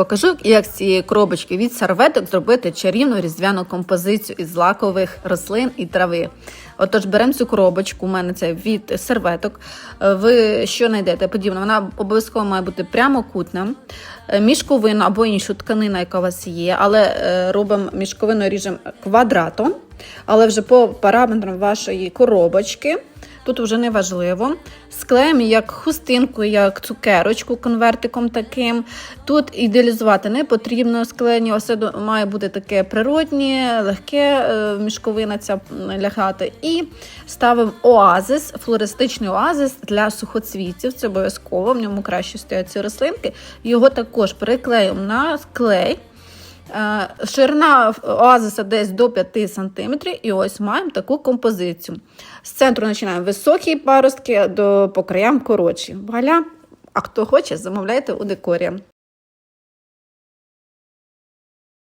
Покажу, як з цієї коробочки від серветок зробити чарівну різдвяну композицію із лакових рослин і трави. Отож, беремо цю коробочку, у мене це від серветок. Е, Ви що знайдете подібно? Вона обов'язково має бути прямокутна, Е, мішковина або іншу тканина, яка у вас є, але е, робимо мішковину ріжемо квадратом, але вже по параметрам вашої коробочки. Тут вже не важливо. Склеїмо як хустинку, як цукерочку конвертиком таким. Тут ідеалізувати не потрібно склеєння, все має бути таке природнє, легке е, мішковина ця лягати. І ставимо оазис, флористичний оазис для сухоцвітів. Це обов'язково, в ньому краще стоять ці рослинки. Його також приклеїмо на клей. Е, Ширина оазиса десь до 5 см, і ось маємо таку композицію. З центру починаємо високі паростки, до по краям коротші. Валя, а хто хоче, замовляйте у декорі.